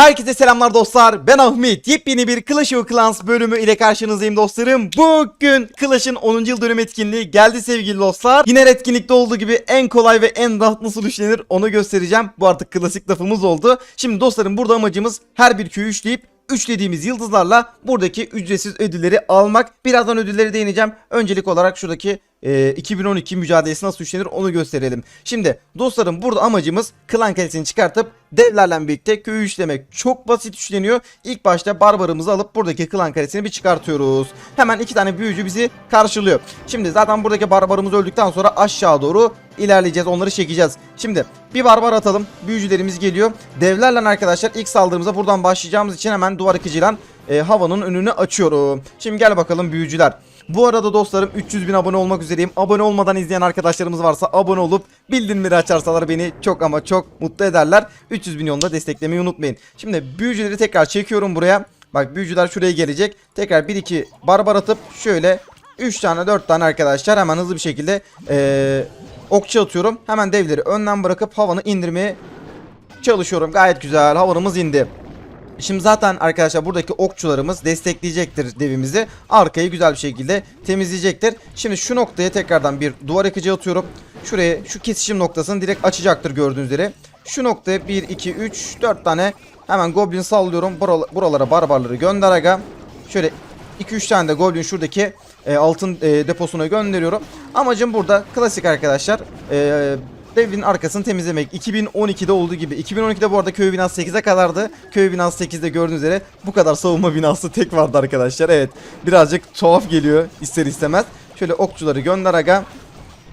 Herkese selamlar dostlar. Ben Ahmet. Yepyeni bir Clash of Clans bölümü ile karşınızdayım dostlarım. Bugün Clash'ın 10. yıl dönüm etkinliği geldi sevgili dostlar. Yine etkinlikte olduğu gibi en kolay ve en rahat nasıl işlenir onu göstereceğim. Bu artık klasik lafımız oldu. Şimdi dostlarım burada amacımız her bir köyü üçleyip üçlediğimiz yıldızlarla buradaki ücretsiz ödülleri almak. Birazdan ödülleri değineceğim. Öncelik olarak şuradaki e, 2012 mücadelesi nasıl üçlenir onu gösterelim. Şimdi dostlarım burada amacımız klan kalitesini çıkartıp devlerle birlikte köyü üçlemek. Çok basit üçleniyor. İlk başta barbarımızı alıp buradaki klan kalitesini bir çıkartıyoruz. Hemen iki tane büyücü bizi karşılıyor. Şimdi zaten buradaki barbarımız öldükten sonra aşağı doğru ilerleyeceğiz. Onları çekeceğiz. Şimdi bir barbar atalım. Büyücülerimiz geliyor. Devlerle arkadaşlar ilk saldırımıza buradan başlayacağımız için hemen duvar yıkıcıyla e, havanın önünü açıyorum. Şimdi gel bakalım büyücüler. Bu arada dostlarım 300 bin abone olmak üzereyim. Abone olmadan izleyen arkadaşlarımız varsa abone olup bildirimleri açarsalar beni çok ama çok mutlu ederler. 300 bin yolunda desteklemeyi unutmayın. Şimdi büyücüleri tekrar çekiyorum buraya. Bak büyücüler şuraya gelecek. Tekrar 1-2 barbar atıp şöyle 3 tane 4 tane arkadaşlar hemen hızlı bir şekilde ee, okçu atıyorum. Hemen devleri önden bırakıp havanı indirmeye çalışıyorum. Gayet güzel havanımız indi. Şimdi zaten arkadaşlar buradaki okçularımız destekleyecektir devimizi. Arkayı güzel bir şekilde temizleyecektir. Şimdi şu noktaya tekrardan bir duvar yakıcı atıyorum. Şuraya şu kesişim noktasını direkt açacaktır gördüğünüz üzere. Şu noktaya 1, 2, 3, 4 tane hemen goblin sallıyorum. Bural- buralara barbarları gönder aga. Şöyle 2-3 tane de goblin şuradaki e, altın e, deposuna gönderiyorum. Amacım burada klasik arkadaşlar. E, Devin arkasını temizlemek. 2012'de olduğu gibi. 2012'de bu arada köy binası 8'e kadardı. Köy binası 8'de gördüğünüz üzere bu kadar savunma binası tek vardı arkadaşlar. Evet. Birazcık tuhaf geliyor ister istemez. Şöyle okçuları gönder aga.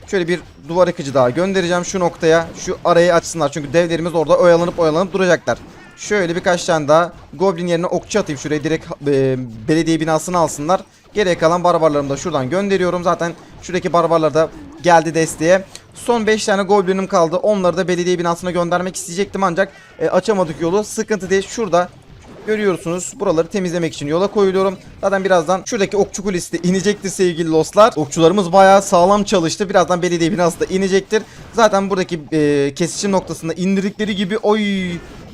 Şöyle bir duvar yıkıcı daha göndereceğim şu noktaya. Şu arayı açsınlar çünkü devlerimiz orada oyalanıp oyalanıp duracaklar. Şöyle birkaç tane daha Goblin yerine okçu atayım şuraya direkt e, belediye binasını alsınlar. Geriye kalan barbarlarımı da şuradan gönderiyorum. Zaten şuradaki barbarlar da geldi desteğe. Son 5 tane Goblin'im kaldı. Onları da belediye binasına göndermek isteyecektim ancak e, açamadık yolu. Sıkıntı değil. Şurada Görüyorsunuz buraları temizlemek için yola koyuluyorum. Zaten birazdan şuradaki okçu kulesi de inecektir sevgili dostlar. Okçularımız bayağı sağlam çalıştı. Birazdan belediye binası da inecektir. Zaten buradaki e, kesişim noktasında indirdikleri gibi oy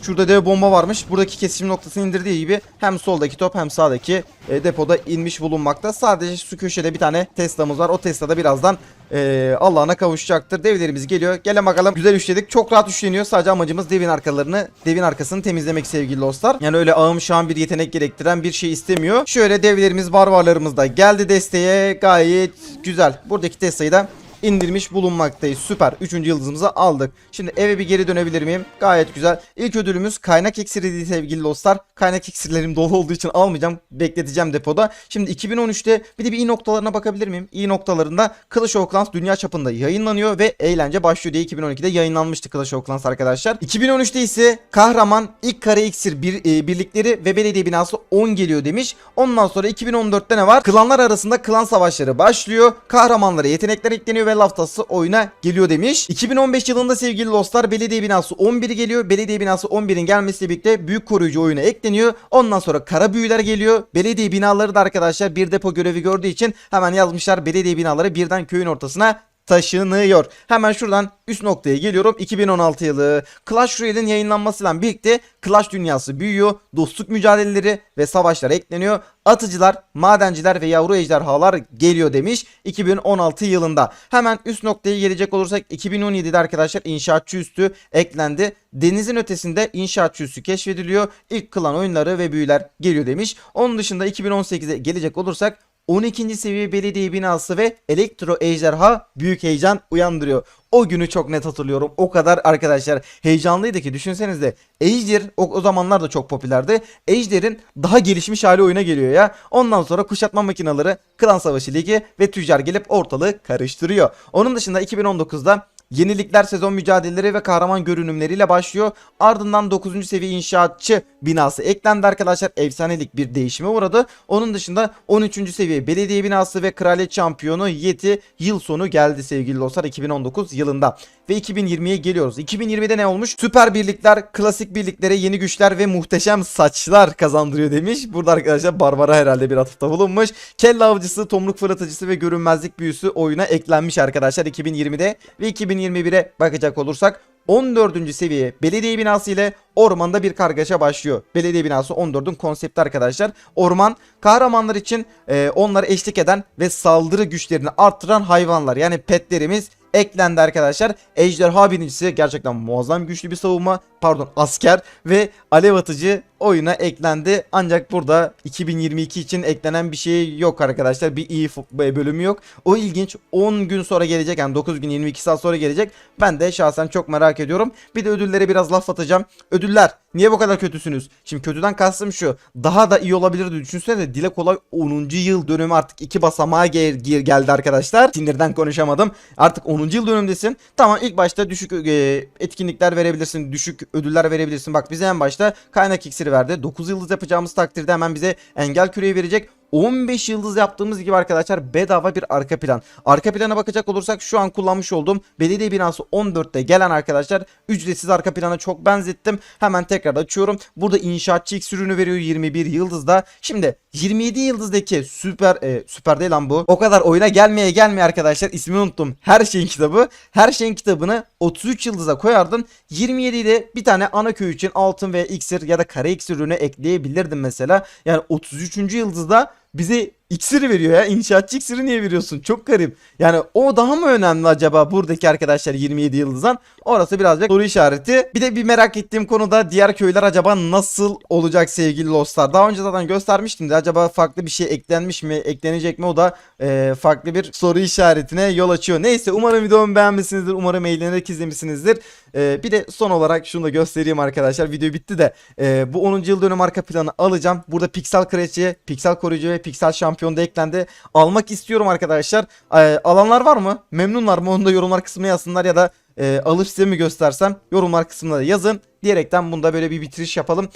Şurada dev bomba varmış. Buradaki kesişim noktasını indirdiği gibi hem soldaki top hem sağdaki e, depoda inmiş bulunmakta. Sadece şu köşede bir tane Tesla'mız var. O Tesla da birazdan e, Allah'ına kavuşacaktır. Devlerimiz geliyor. Gelin bakalım. Güzel üçledik. Çok rahat üçleniyor. Sadece amacımız devin arkalarını, devin arkasını temizlemek sevgili dostlar. Yani öyle ağım şahım bir yetenek gerektiren bir şey istemiyor. Şöyle devlerimiz, barbarlarımız da geldi desteğe. Gayet güzel. Buradaki Tesla'yı da indirmiş bulunmaktayız. Süper. Üçüncü yıldızımızı aldık. Şimdi eve bir geri dönebilir miyim? Gayet güzel. İlk ödülümüz kaynak iksiri değil sevgili dostlar. Kaynak iksirlerim dolu olduğu için almayacağım. Bekleteceğim depoda. Şimdi 2013'te bir de bir iyi noktalarına bakabilir miyim? İyi noktalarında Clash of Clans dünya çapında yayınlanıyor ve eğlence başlıyor diye 2012'de yayınlanmıştı Clash of Clans arkadaşlar. 2013'te ise kahraman ilk kare iksir bir, e, birlikleri ve belediye binası 10 geliyor demiş. Ondan sonra 2014'te ne var? Klanlar arasında klan savaşları başlıyor. Kahramanlara yetenekler ekleniyor ve laftası oyuna geliyor demiş. 2015 yılında sevgili dostlar belediye binası 11 geliyor. Belediye binası 11'in gelmesiyle birlikte büyük koruyucu oyuna ekleniyor. Ondan sonra kara büyüler geliyor. Belediye binaları da arkadaşlar bir depo görevi gördüğü için hemen yazmışlar belediye binaları birden köyün ortasına taşınıyor. Hemen şuradan üst noktaya geliyorum. 2016 yılı Clash Royale'in yayınlanmasıyla birlikte Clash dünyası büyüyor. Dostluk mücadeleleri ve savaşlar ekleniyor. Atıcılar, madenciler ve yavru ejderhalar geliyor demiş 2016 yılında. Hemen üst noktaya gelecek olursak 2017'de arkadaşlar inşaatçı üstü eklendi. Denizin ötesinde inşaatçı üssü keşfediliyor. İlk klan oyunları ve büyüler geliyor demiş. Onun dışında 2018'e gelecek olursak 12. seviye belediye binası ve elektro ejderha büyük heyecan uyandırıyor. O günü çok net hatırlıyorum. O kadar arkadaşlar heyecanlıydı ki düşünsenize Ejder o, o zamanlar da çok popülerdi. Ejder'in daha gelişmiş hali oyuna geliyor ya. Ondan sonra kuşatma makineleri, Klan Savaşı Ligi ve Tüccar gelip ortalığı karıştırıyor. Onun dışında 2019'da Yenilikler sezon mücadeleleri ve kahraman görünümleriyle başlıyor. Ardından 9. seviye inşaatçı binası eklendi arkadaşlar. Efsanelik bir değişime uğradı. Onun dışında 13. seviye belediye binası ve kraliyet şampiyonu Yeti yıl sonu geldi sevgili dostlar 2019 yılında. Ve 2020'ye geliyoruz. 2020'de ne olmuş? Süper birlikler, klasik birliklere yeni güçler ve muhteşem saçlar kazandırıyor demiş. Burada arkadaşlar Barbara herhalde bir atıfta bulunmuş. Kelle avcısı, tomruk fırlatıcısı ve görünmezlik büyüsü oyuna eklenmiş arkadaşlar 2020'de. Ve 2021'e bakacak olursak 14. seviye belediye binası ile ormanda bir kargaşa başlıyor. Belediye binası 14'ün konsepti arkadaşlar. Orman kahramanlar için e, onlara eşlik eden ve saldırı güçlerini arttıran hayvanlar yani petlerimiz eklendi arkadaşlar. Ejderha birincisi gerçekten muazzam güçlü bir savunma pardon asker ve alev atıcı oyuna eklendi. Ancak burada 2022 için eklenen bir şey yok arkadaşlar. Bir iyi bölümü yok. O ilginç 10 gün sonra gelecek yani 9 gün 22 saat sonra gelecek. Ben de şahsen çok merak ediyorum. Bir de ödüllere biraz laf atacağım. Ödüller niye bu kadar kötüsünüz? Şimdi kötüden kastım şu. Daha da iyi olabilirdi düşünsene dile kolay 10. yıl dönümü artık iki basamağa gel- geldi arkadaşlar. Sinirden konuşamadım. Artık 10. yıl dönümdesin. Tamam ilk başta düşük e, etkinlikler verebilirsin. Düşük ödüller verebilirsin. Bak bize en başta kaynak iksiri verdi. 9 yıldız yapacağımız takdirde hemen bize engel küreği verecek. 15 yıldız yaptığımız gibi arkadaşlar bedava bir arka plan. Arka plana bakacak olursak şu an kullanmış olduğum belediye binası 14'te gelen arkadaşlar ücretsiz arka plana çok benzettim. Hemen tekrar açıyorum. Burada inşaatçı X ürünü veriyor 21 yıldızda. Şimdi 27 yıldızdaki süper e, süper değil lan bu. O kadar oyuna gelmeye gelmeye arkadaşlar ismini unuttum. Her şeyin kitabı. Her şeyin kitabını 33 yıldıza koyardın. 27'de bir tane ana köy için altın ve iksir ya da kare iksir ürünü ekleyebilirdim mesela. Yani 33. yıldızda bize iksiri veriyor ya. İnşaatçı iksiri niye veriyorsun? Çok garip. Yani o daha mı önemli acaba buradaki arkadaşlar 27 yıldızdan? Orası birazcık soru işareti. Bir de bir merak ettiğim konuda diğer köyler acaba nasıl olacak sevgili dostlar? Daha önce zaten göstermiştim de acaba farklı bir şey eklenmiş mi, eklenecek mi? O da e, farklı bir soru işaretine yol açıyor. Neyse umarım videomu beğenmişsinizdir. Umarım eğlenerek izlemişsinizdir. E, bir de son olarak şunu da göstereyim arkadaşlar. Video bitti de e, bu 10. yıl dönüm arka planı alacağım. Burada piksel kraliçe, piksel koruyucu ve piksel şampiyon da eklendi. Almak istiyorum arkadaşlar. E, alanlar var mı? Memnunlar mı? Onu da yorumlar kısmına yazsınlar ya da e, alış size mi göstersem yorumlar kısmına da yazın. Diyerekten bunda böyle bir bitiriş yapalım.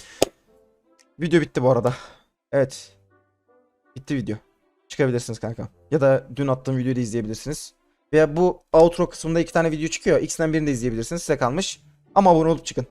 Video bitti bu arada. Evet. Bitti video. Çıkabilirsiniz kanka. Ya da dün attığım videoyu da izleyebilirsiniz. Veya bu outro kısmında iki tane video çıkıyor. İkisinden birini de izleyebilirsiniz. Size kalmış. Ama abone olup çıkın.